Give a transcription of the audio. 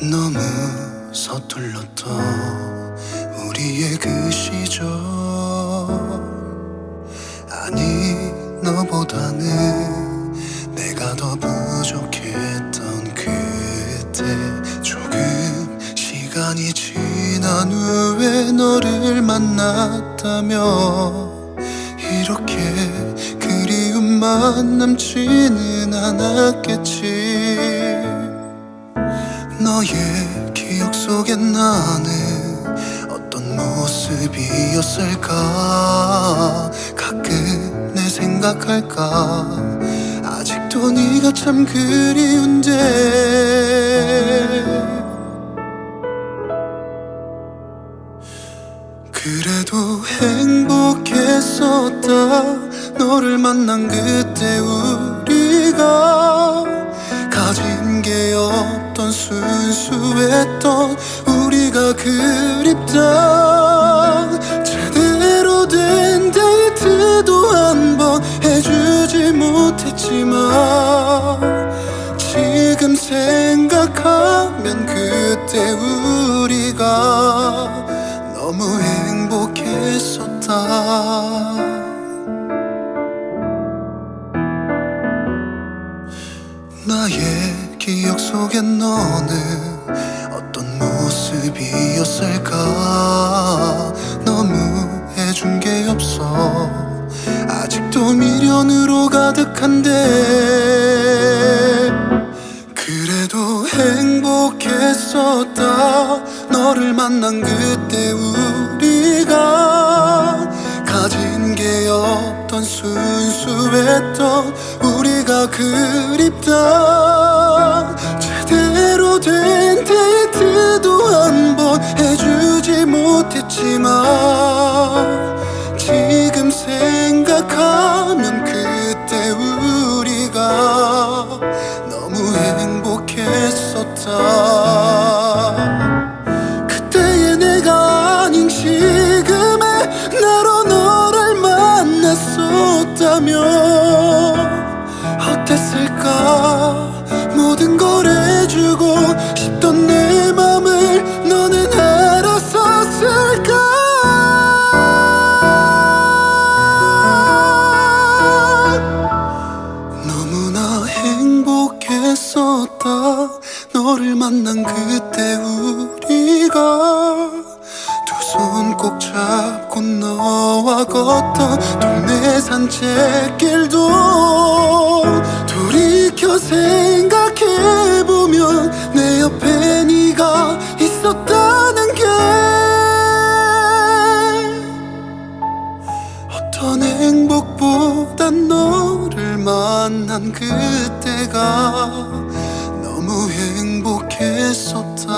너무 서툴렀던 우리의 그 시절. 아니 너보다는 내가 더 부족했던 그때. 조금 시간이 지난 후에 너를 만났다며 이렇게 그리움만 남지는 않았겠지 너의 기억 속에 나는 어떤 모습이었을까? 가끔 내 생각할까? 아직도 네가 참 그리운데 그래도 행복했었다. 너를 만난 그때 우리가 가진 게 없던 순수했던 우리가 그립다 속에 너는 어떤 모습이었을까? 너무 해준 게 없어. 아직도 미련으로 가득한데. 그래도 행복했었다. 너를 만난 그때 우리가 가진 게 없던 순수했던 우리가 그립다 못했지만 지금 생각하면 그때 우리가 너무 행복했었다 산책길도 돌이켜 생각해보면 내 옆에 네가 있었다는 게 어떤 행복보단 너를 만난 그때가 너무 행복했었다